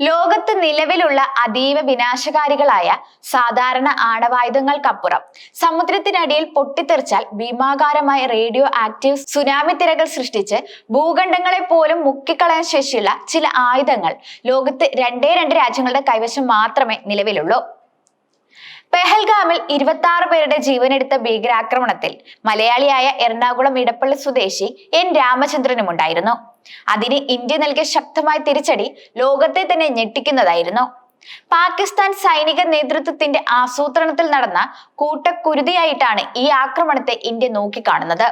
ലോകത്ത് നിലവിലുള്ള അതീവ വിനാശകാരികളായ സാധാരണ ആണവായുധങ്ങൾക്കപ്പുറം. സമുദ്രത്തിനടിയിൽ പൊട്ടിത്തെറിച്ചാൽ ഭീമാകാരമായ റേഡിയോ ആക്റ്റീവ് സുനാമി തിരകൾ സൃഷ്ടിച്ച് ഭൂഖണ്ഡങ്ങളെ പോലും മുക്കിക്കളയാൻ ശേഷിയുള്ള ചില ആയുധങ്ങൾ ലോകത്ത് രണ്ടേ രണ്ട് രാജ്യങ്ങളുടെ കൈവശം മാത്രമേ നിലവിലുള്ളൂ. പെഹൽഗാമിൽ ഇരുപത്തി ആറ് പേരുടെ ജീവനെടുത്ത ഭീകരാക്രമണത്തിൽ മലയാളിയായ എറണാകുളം ഇടപ്പള്ളി സ്വദേശി എൻ രാമചന്ദ്രനും ഉണ്ടായിരുന്നു അതിന് ഇന്ത്യ നൽകിയ ശക്തമായ തിരിച്ചടി ലോകത്തെ തന്നെ ഞെട്ടിക്കുന്നതായിരുന്നു. പാകിസ്ഥാൻ സൈനിക നേതൃത്വത്തിന്റെ ആസൂത്രണത്തിൽ നടന്ന കൂട്ടക്കുരുതിയായിട്ടാണ് ഈ ആക്രമണത്തെ ഇന്ത്യ നോക്കിക്കാണുന്നത്.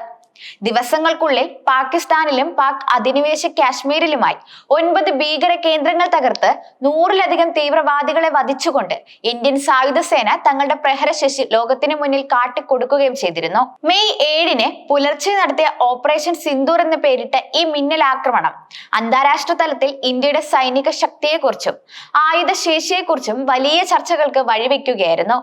ദിവസങ്ങൾക്കുള്ളിൽ പാകിസ്ഥാനിലും പാക് അധിനിവേശ കാശ്മീരിലുമായി ഒൻപത് ഭീകര കേന്ദ്രങ്ങൾ തകർത്ത് നൂറിലധികം തീവ്രവാദികളെ വധിച്ചുകൊണ്ട് ഇന്ത്യൻ സായുധ സേന തങ്ങളുടെ പ്രഹരശേഷി ലോകത്തിന് മുന്നിൽ കാട്ടിക്കൊടുക്കുകയും ചെയ്തിരുന്നു. മെയ് ഏഴിന് പുലർച്ചെ നടത്തിയ ഓപ്പറേഷൻ സിന്ദൂർ എന്ന് പേരിട്ട ഈ മിന്നൽ ആക്രമണം അന്താരാഷ്ട്ര തലത്തിൽ ഇന്ത്യയുടെ സൈനിക ശക്തിയെക്കുറിച്ചും ആയുധശേഷിയെക്കുറിച്ചും വലിയ ചർച്ചകൾക്ക് വഴിവെക്കുകയായിരുന്നു.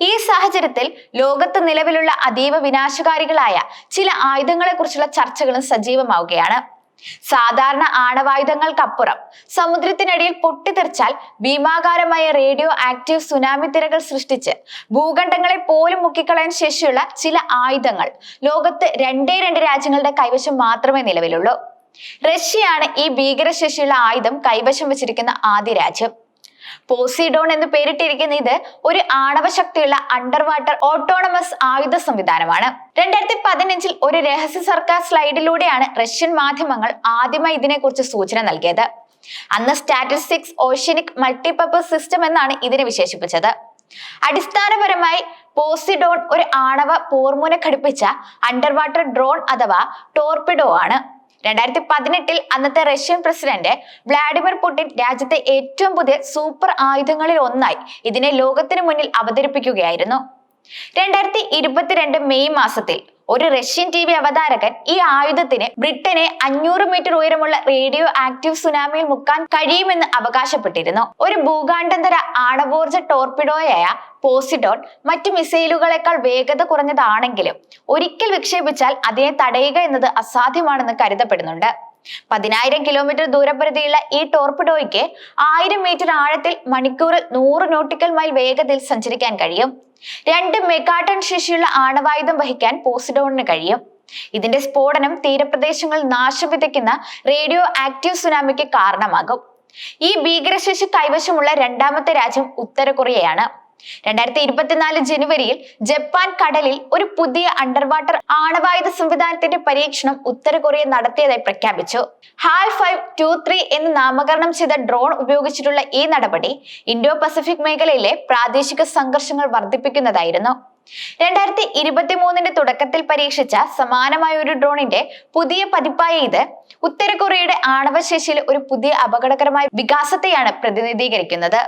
ഈ സാഹചര്യത്തിൽ ലോകത്ത് നിലവിലുള്ള അതീവ വിനാശകാരികളായ ചില ആയുധങ്ങളെ കുറിച്ചുള്ള ചർച്ചകളും സജീവമാവുകയാണ്. സാധാരണ ആണവായുധങ്ങൾക്കപ്പുറം സമുദ്രത്തിനടിയിൽ പൊട്ടിത്തെറിച്ചാൽ ഭീമാകാരമായ റേഡിയോ ആക്റ്റീവ് സുനാമി തിരകൾ സൃഷ്ടിച്ച് ഭൂഖണ്ഡങ്ങളെ പോലും മുക്കിക്കളയാൻ ശേഷിയുള്ള ചില ആയുധങ്ങൾ ലോകത്ത് രണ്ടേ രണ്ട് രാജ്യങ്ങളുടെ കൈവശം മാത്രമേ നിലവിലുള്ളൂ. റഷ്യയാണ് ഈ ഭീകരശേഷിയുള്ള ആയുധം കൈവശം വെച്ചിരിക്കുന്ന ആദ്യ രാജ്യം. പോസിഡോൺ എന്ന് പേരിട്ടിരിക്കുന്ന ഇത് ഒരു ആണവ ശക്തിയുള്ള അണ്ടർ വാട്ടർ ഓട്ടോണമസ് ആയുധ സംവിധാനമാണ്. രണ്ടായിരത്തി പതിനഞ്ചിൽ ഒരു രഹസ്യ സർക്കാർ സ്ലൈഡിലൂടെയാണ് റഷ്യൻ മാധ്യമങ്ങൾ ആദ്യമായി ഇതിനെക്കുറിച്ച് സൂചന നൽകിയത്. അന്ന് സ്റ്റാറ്റിസ്റ്റിക്സ് ഓഷ്യനിക് മൾട്ടിപർപ്പസ് സിസ്റ്റം എന്നാണ് ഇതിനെ വിശേഷിപ്പിച്ചത്. അടിസ്ഥാനപരമായി പോസിഡോൺ ഒരു ആണവ പോർമുന ഘടിപ്പിച്ച അണ്ടർവാട്ടർ ഡ്രോൺ അഥവാ ടോർപിഡോ ആണ്. രണ്ടായിരത്തി പതിനെട്ടിൽ അന്നത്തെ റഷ്യൻ പ്രസിഡന്റ് വ്ളാഡിമിർ പുടിൻ രാജ്യത്തെ ഏറ്റവും പുതിയ സൂപ്പർ ആയുധങ്ങളിൽ ഒന്നായി ഇതിനെ ലോകത്തിന് മുന്നിൽ അവതരിപ്പിക്കുകയായിരുന്നു. രണ്ടായിരത്തി ഇരുപത്തിരണ്ട് മെയ് മാസത്തിൽ ഒരു റഷ്യൻ ടി വി അവതാരകൻ ഈ ആയുധത്തിന് ബ്രിട്ടനെ അഞ്ഞൂറ് മീറ്റർ ഉയരമുള്ള റേഡിയോ ആക്റ്റീവ് സുനാമിയിൽ മുക്കാൻ കഴിയുമെന്ന് അവകാശപ്പെട്ടിരുന്നു. ഒരു ഭൂഖാണ്ഡന്തര ആണവോർജ ടോർപിഡോയായ പോസിഡോൺ മറ്റു മിസൈലുകളെക്കാൾ വേഗത കുറഞ്ഞതാണെങ്കിലും ഒരിക്കൽ വിക്ഷേപിച്ചാൽ അതിനെ തടയുക എന്നത് അസാധ്യമാണെന്ന് കരുതപ്പെടുന്നുണ്ട്. പതിനായിരം കിലോമീറ്റർ ദൂരപരിധിയുള്ള ഈ ടോർപിഡോയ്ക്ക് ആയിരം മീറ്റർ ആഴത്തിൽ മണിക്കൂറിൽ നൂറ് നോട്ടിക്കൽ മൈൽ വേഗതയിൽ സഞ്ചരിക്കാൻ കഴിയും. രണ്ട് മെഗാട്ടൺ ശേഷിയുള്ള ആണവായുധം വഹിക്കാൻ പോസിഡോണിന് കഴിയും. ഇതിന്റെ സ്ഫോടനം തീരപ്രദേശങ്ങൾ നാശം വിതയ്ക്കുന്ന റേഡിയോ ആക്റ്റീവ് സുനാമിക്ക് കാരണമാകും. ഈ ഭീകരശേഷി കൈവശമുള്ള രണ്ടാമത്തെ രാജ്യം ഉത്തര കൊറിയയാണ് രണ്ടായിരത്തി ഇരുപത്തിനാല് ജനുവരിയിൽ ജപ്പാൻ കടലിൽ ഒരു പുതിയ അണ്ടർവാട്ടർ ആണവായുധ സംവിധാനത്തിന്റെ പരീക്ഷണം ഉത്തര കൊറിയ നടത്തിയതായി പ്രഖ്യാപിച്ചു. ഹാൽ ഫൈവ് ടു ത്രീ എന്ന് നാമകരണം ചെയ്ത ഡ്രോൺ ഉപയോഗിച്ചിട്ടുള്ള ഈ നടപടി ഇൻഡോ പസഫിക് മേഖലയിലെ പ്രാദേശിക സംഘർഷങ്ങൾ വർദ്ധിപ്പിക്കുന്നതായിരുന്നു. രണ്ടായിരത്തി ഇരുപത്തി മൂന്നിന്റെ തുടക്കത്തിൽ പരീക്ഷിച്ച സമാനമായ ഒരു ഡ്രോണിന്റെ പുതിയ പതിപ്പായ ഇത് ഉത്തര കൊറിയയുടെ ആണവശേഷിയിൽ ഒരു പുതിയ അപകടകരമായ വികാസത്തെയാണ് പ്രതിനിധീകരിക്കുന്നത്.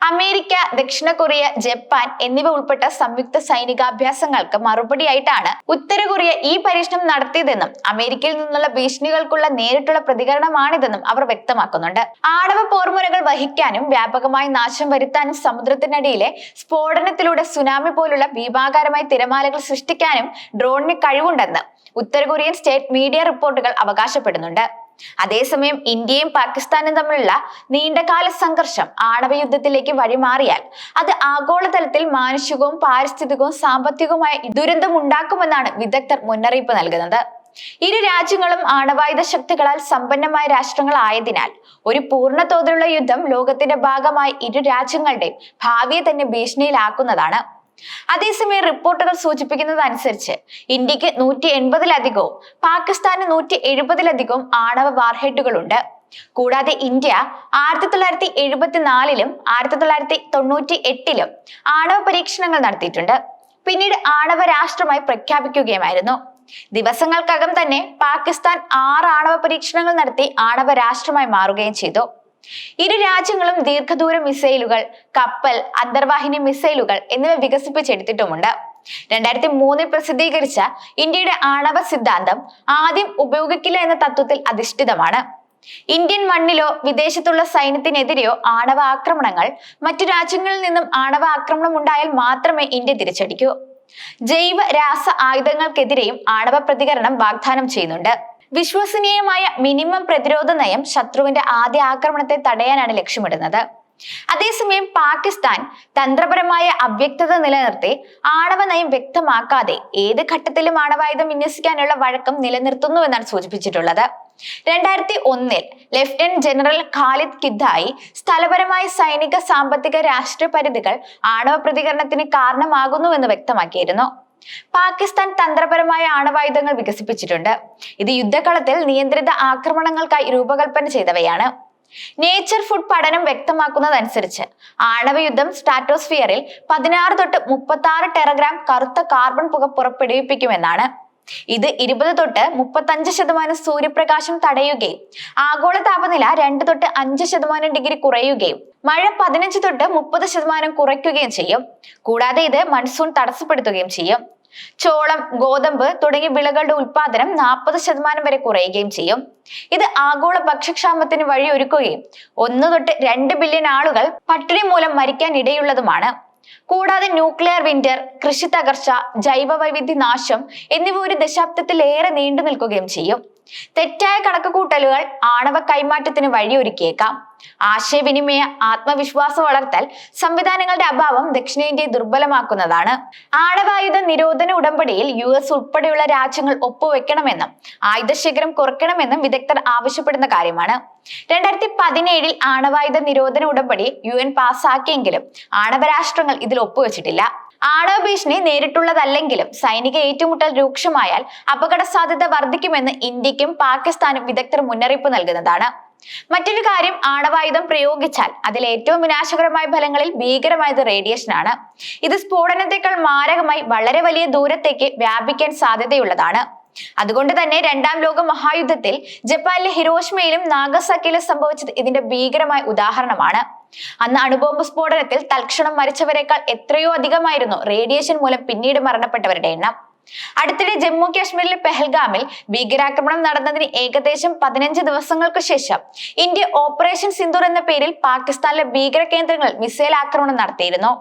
അമേരിക്ക ദക്ഷിണ കൊറിയ ജപ്പാൻ എന്നിവ ഉൾപ്പെട്ട സംയുക്ത സൈനികാഭ്യാസങ്ങൾക്ക് മറുപടിയായിട്ടാണ് ഉത്തര കൊറിയ ഈ പരീക്ഷണം നടത്തിയതെന്നും അമേരിക്കയിൽ നിന്നുള്ള ഭീഷണികൾക്കുള്ള നേരിട്ടുള്ള പ്രതികരണമാണിതെന്നും അവർ വ്യക്തമാക്കുന്നുണ്ട്. ആണവ പോർമുനകൾ വഹിക്കാനും വ്യാപകമായി നാശം വരുത്താനും സമുദ്രത്തിനടിയിലെ സ്ഫോടനത്തിലൂടെ സുനാമി പോലുള്ള ഭീമാകാരമായ തിരമാലകൾ സൃഷ്ടിക്കാനും ഡ്രോണിന് കഴിവുണ്ടെന്ന് ഉത്തര കൊറിയൻ സ്റ്റേറ്റ് മീഡിയ റിപ്പോർട്ടുകൾ അവകാശപ്പെടുന്നുണ്ട്. അതേസമയം ഇന്ത്യയും പാകിസ്ഥാനും തമ്മിലുള്ള നീണ്ടകാല സംഘർഷം ആണവ യുദ്ധത്തിലേക്ക് വഴിമാറിയാൽ അത് ആഗോളതലത്തിൽ മാനുഷികവും പാരിസ്ഥിതികവും സാമ്പത്തികവുമായ ദുരന്തം ഉണ്ടാക്കുമെന്നാണ് വിദഗ്ധർ മുന്നറിയിപ്പ് നൽകുന്നത്. ഇരു രാജ്യങ്ങളും ആണവായുധ ശക്തികളാൽ സമ്പന്നമായ രാഷ്ട്രങ്ങളായതിനാൽ ഒരു പൂർണ തോതിലുള്ള യുദ്ധം ലോകത്തിന്റെ ഭാഗമായി ഇരു രാജ്യങ്ങളുടെയും ഭാവിയെ തന്നെ ഭീഷണിയിലാക്കുന്നതാണ്. അതേസമയം റിപ്പോർട്ടുകൾ സൂചിപ്പിക്കുന്നത് അനുസരിച്ച് ഇന്ത്യയ്ക്ക് നൂറ്റി എൺപതിലധികവും പാകിസ്ഥാന് നൂറ്റി എഴുപതിലധികവും ആണവ വാർഹെഡുകളുണ്ട്. കൂടാതെ ഇന്ത്യ ആയിരത്തി തൊള്ളായിരത്തി എഴുപത്തിനാലിലും ആയിരത്തി തൊള്ളായിരത്തി തൊണ്ണൂറ്റി എട്ടിലും ആണവ പരീക്ഷണങ്ങൾ നടത്തിയിട്ടുണ്ട്. പിന്നീട് ആണവ രാഷ്ട്രമായി പ്രഖ്യാപിക്കുകയുമായിരുന്നു. ദിവസങ്ങൾക്കകം തന്നെ പാകിസ്ഥാൻ ആറ് ആണവ പരീക്ഷണങ്ങൾ നടത്തി ആണവ രാഷ്ട്രമായി മാറുകയും ചെയ്തു. ഇരു രാജ്യങ്ങളും ദീർഘദൂര മിസൈലുകൾ കപ്പൽ അന്തർവാഹിനി മിസൈലുകൾ എന്നിവ വികസിപ്പിച്ചെടുത്തിട്ടുമുണ്ട്. രണ്ടായിരത്തി മൂന്നിൽ പ്രസിദ്ധീകരിച്ച ഇന്ത്യയുടെ ആണവ സിദ്ധാന്തം ആദ്യം ഉപയോഗിക്കില്ല എന്ന തത്വത്തിൽ അധിഷ്ഠിതമാണ്. ഇന്ത്യൻ മണ്ണിലോ വിദേശത്തുള്ള സൈന്യത്തിനെതിരെയോ ആണവ ആക്രമണങ്ങൾ മറ്റു രാജ്യങ്ങളിൽ നിന്നും ആണവ ആക്രമണം ഉണ്ടായാൽ മാത്രമേ ഇന്ത്യ തിരിച്ചടിക്കൂ. ജൈവ രാസ ആയുധങ്ങൾക്കെതിരെയും ആണവ പ്രതികരണം വാഗ്ദാനം ചെയ്യുന്നുണ്ട്. വിശ്വസനീയമായ മിനിമം പ്രതിരോധ നയം ശത്രുവിന്റെ ആദ്യ ആക്രമണത്തെ തടയാനാണ് ലക്ഷ്യമിടുന്നത്. അതേസമയം പാകിസ്ഥാൻ തന്ത്രപരമായ അവ്യക്തത നിലനിർത്തി ആണവ നയം വ്യക്തമാക്കാതെ ഏത് ഘട്ടത്തിലും ആണവായുധം വിന്യസിക്കാനുള്ള വഴക്കം നിലനിർത്തുന്നു നിലനിർത്തുന്നുവെന്നാണ് സൂചിപ്പിച്ചിട്ടുള്ളത്. രണ്ടായിരത്തി ഒന്നിൽ ലഫ്റ്റനന്റ് ജനറൽ ഖാലിദ് കിദ്ദായി സ്ഥലപരമായ സൈനിക സാമ്പത്തിക രാഷ്ട്രീയ പരിധികൾ ആണവ പ്രതികരണത്തിന് കാരണമാകുന്നുവെന്ന് വ്യക്തമാക്കിയിരുന്നു. പാകിസ്ഥാൻ തന്ത്രപരമായ ആണവായുധങ്ങൾ വികസിപ്പിച്ചിട്ടുണ്ട്. ഇത് യുദ്ധകളത്തിൽ നിയന്ത്രിത ആക്രമണങ്ങൾക്കായി രൂപകൽപ്പന ചെയ്തവയാണ്. നേച്ചർ ഫുഡ് പഠനം വ്യക്തമാക്കുന്നതനുസരിച്ച് ആണവയുദ്ധം സ്ട്രാറ്റോസ്ഫിയറിൽ പതിനാറ് തൊട്ട് മുപ്പത്തി ആറ് ടെറഗ്രാം കറുത്ത കാർബൺ പുക പുറപ്പെടുവിപ്പിക്കുമെന്നാണ്. ഇത് ഇരുപത് തൊട്ട് മുപ്പത്തഞ്ച് ശതമാനം സൂര്യപ്രകാശം തടയുകയും ആഗോള താപനില രണ്ട് തൊട്ട് അഞ്ച് ശതമാനം ഡിഗ്രി കുറയുകയും മഴ പതിനഞ്ച് തൊട്ട് മുപ്പത് ശതമാനം കുറയ്ക്കുകയും ചെയ്യും. കൂടാതെ ഇത് മൺസൂൺ തടസ്സപ്പെടുത്തുകയും ചെയ്യും. ചോളം ഗോതമ്പ് തുടങ്ങിയ വിളകളുടെ ഉൽപാദനം നാൽപ്പത് ശതമാനം വരെ കുറയുകയും ചെയ്യും. ഇത് ആഗോള ഭക്ഷ്യക്ഷാമത്തിന് വഴിയൊരുക്കുകയും ഒന്ന് തൊട്ട് രണ്ട് ബില്യൺ ആളുകൾ പട്ടിണി മൂലം മരിക്കാൻ ഇടയുള്ളതുമാണ്. കൂടാതെ ന്യൂക്ലിയർ വിന്റർ കൃഷി തകർച്ച ജൈവ വൈവിധ്യ നാശം എന്നിവ ഒരു ദശാബ്ദത്തിലേറെ നീണ്ടു നിൽക്കുകയും ചെയ്യും. തെറ്റായ കണക്കുകൂട്ടലുകൾ ആണവ കൈമാറ്റത്തിന് വഴിയൊരുക്കിയേക്കാം. ആശയവിനിമയ ആത്മവിശ്വാസം വളർത്തൽ സംവിധാനങ്ങളുടെ അഭാവം ദക്ഷിണേന്ത്യയെ ദുർബലമാക്കുന്നതാണ്. ആണവായുധ നിരോധന ഉടമ്പടിയിൽ യു എസ് ഉൾപ്പെടെയുള്ള രാജ്യങ്ങൾ ഒപ്പുവെക്കണമെന്നും ആയുധശേഖരം കുറയ്ക്കണമെന്നും വിദഗ്ധർ ആവശ്യപ്പെടുന്ന കാര്യമാണ്. രണ്ടായിരത്തി പതിനേഴിൽ ആണവായുധ നിരോധന ഉടമ്പടി യു എൻ പാസാക്കിയെങ്കിലും ആണവരാഷ്ട്രങ്ങൾ ഇതിൽ ഒപ്പുവെച്ചിട്ടില്ല. ആണവ ഭീഷണി നേരിട്ടുള്ളതല്ലെങ്കിലും സൈനിക ഏറ്റുമുട്ടൽ രൂക്ഷമായാൽ അപകട സാധ്യത വർദ്ധിക്കുമെന്ന് ഇന്ത്യക്കും പാകിസ്ഥാനും വിദഗ്ധർ മുന്നറിയിപ്പ് നൽകുന്നതാണ്. മറ്റൊരു കാര്യം ആണവായുധം പ്രയോഗിച്ചാൽ അതിൽ ഏറ്റവും വിനാശകരമായ ഫലങ്ങളിൽ ഭീകരമായത് റേഡിയേഷൻ ആണ്. ഇത് സ്ഫോടനത്തെക്കാൾ മാരകമായി വളരെ വലിയ ദൂരത്തേക്ക് വ്യാപിക്കാൻ സാധ്യതയുള്ളതാണ്. അതുകൊണ്ട് തന്നെ രണ്ടാം ലോക മഹായുദ്ധത്തിൽ ജപ്പാനിലെ ഹിരോഷ്മയിലും നാഗസാക്കിയിലും സംഭവിച്ചത് ഇതിന്റെ ഭീകരമായ ഉദാഹരണമാണ്. അന്ന് അണുബോംബ് സ്ഫോടനത്തിൽ തൽക്ഷണം മരിച്ചവരെക്കാൾ എത്രയോ അധികമായിരുന്നു റേഡിയേഷൻ മൂലം പിന്നീട് മരണപ്പെട്ടവരുടെ എണ്ണം. അടുത്തിടെ ജമ്മു കാശ്മീരിലെ പെഹൽഗാമിൽ ഭീകരാക്രമണം നടന്നതിന് ഏകദേശം പതിനഞ്ച് ദിവസങ്ങൾക്ക് ശേഷം ഇന്ത്യ ഓപ്പറേഷൻ സിന്ദൂർ എന്ന പേരിൽ പാകിസ്ഥാനിലെ ഭീകര കേന്ദ്രങ്ങൾ മിസൈൽ ആക്രമണം നടത്തിയിരുന്നു.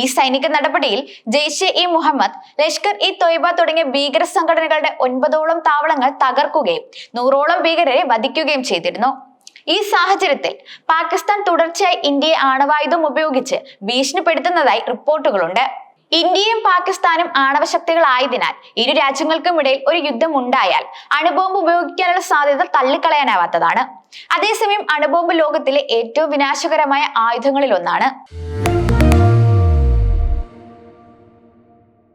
ഈ സൈനിക നടപടിയിൽ ജെയ്ഷെ ഇ മുഹമ്മദ് ലഷ്കർ ഇ തൊയ്ബ തുടങ്ങിയ ഭീകര സംഘടനകളുടെ ഒൻപതോളം താവളങ്ങൾ തകർക്കുകയും നൂറോളം ഭീകരരെ വധിക്കുകയും ചെയ്തിരുന്നു. ഈ സാഹചര്യത്തിൽ പാകിസ്ഥാൻ തുടർച്ചയായി ഇന്ത്യയെ ആണവായുധം ഉപയോഗിച്ച് ഭീഷണിപ്പെടുത്തുന്നതായി റിപ്പോർട്ടുകളുണ്ട്. ഇന്ത്യയും പാകിസ്ഥാനും ആണവശക്തികളായതിനാൽ ഇരു രാജ്യങ്ങൾക്കും ഇടയിൽ ഒരു യുദ്ധം ഉണ്ടായാൽ അണുബോംബ് ഉപയോഗിക്കാനുള്ള സാധ്യത തള്ളിക്കളയാനാവാത്തതാണ്. അതേസമയം അണുബോംബ് ലോകത്തിലെ ഏറ്റവും വിനാശകരമായ ആയുധങ്ങളിൽ ഒന്നാണ്